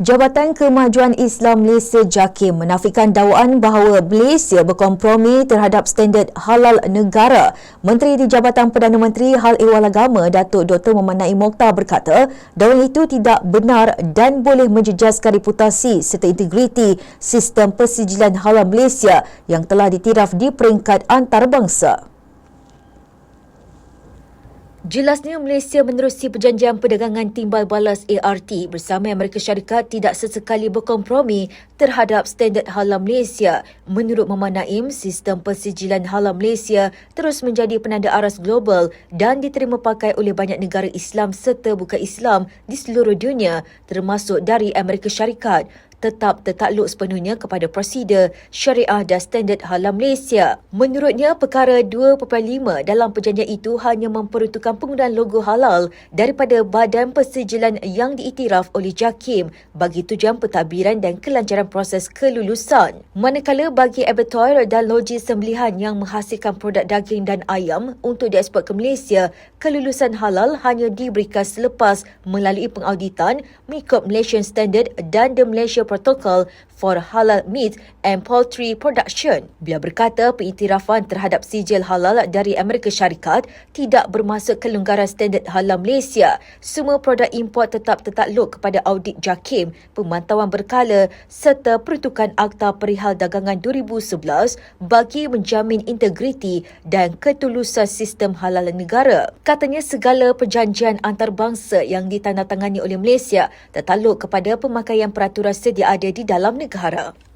Jabatan Kemajuan Islam Malaysia JAKIM menafikan dakwaan bahawa Malaysia berkompromi terhadap standard halal negara. Menteri di Jabatan Perdana Menteri Hal Ehwal Agama Datuk Dr. Muhammad Naim Mokhtar berkata, dakwaan itu tidak benar dan boleh menjejaskan reputasi serta integriti sistem persijilan halal Malaysia yang telah ditiraf di peringkat antarabangsa. Jelasnya Malaysia menerusi perjanjian perdagangan timbal balas ART bersama Amerika Syarikat tidak sesekali berkompromi terhadap standard halal Malaysia. Menurut Muhammad Naim, sistem persijilan halal Malaysia terus menjadi penanda aras global dan diterima pakai oleh banyak negara Islam serta bukan Islam di seluruh dunia termasuk dari Amerika Syarikat tetap tertakluk sepenuhnya kepada prosedur syariah dan standard halal Malaysia. Menurutnya, perkara 2.5 dalam perjanjian itu hanya memperuntukkan penggunaan logo halal daripada badan persijilan yang diiktiraf oleh JAKIM bagi tujuan pentadbiran dan kelancaran proses kelulusan. Manakala bagi abattoir dan loji sembelihan yang menghasilkan produk daging dan ayam untuk dieksport ke Malaysia, kelulusan halal hanya diberikan selepas melalui pengauditan mengikut Malaysian Standard dan The Malaysia Protocol for Halal Meat and Poultry Production. Beliau berkata pengiktirafan terhadap sijil halal dari Amerika Syarikat tidak bermaksud kelonggaran standard halal Malaysia. Semua produk import tetap tertakluk kepada audit JAKIM, pemantauan berkala serta peruntukan Akta Perihal Dagangan 2011 bagi menjamin integriti dan ketulusan sistem halal negara. Katanya segala perjanjian antarabangsa yang ditandatangani oleh Malaysia tertakluk kepada pemakaian peraturan sedia ada di dalam negara.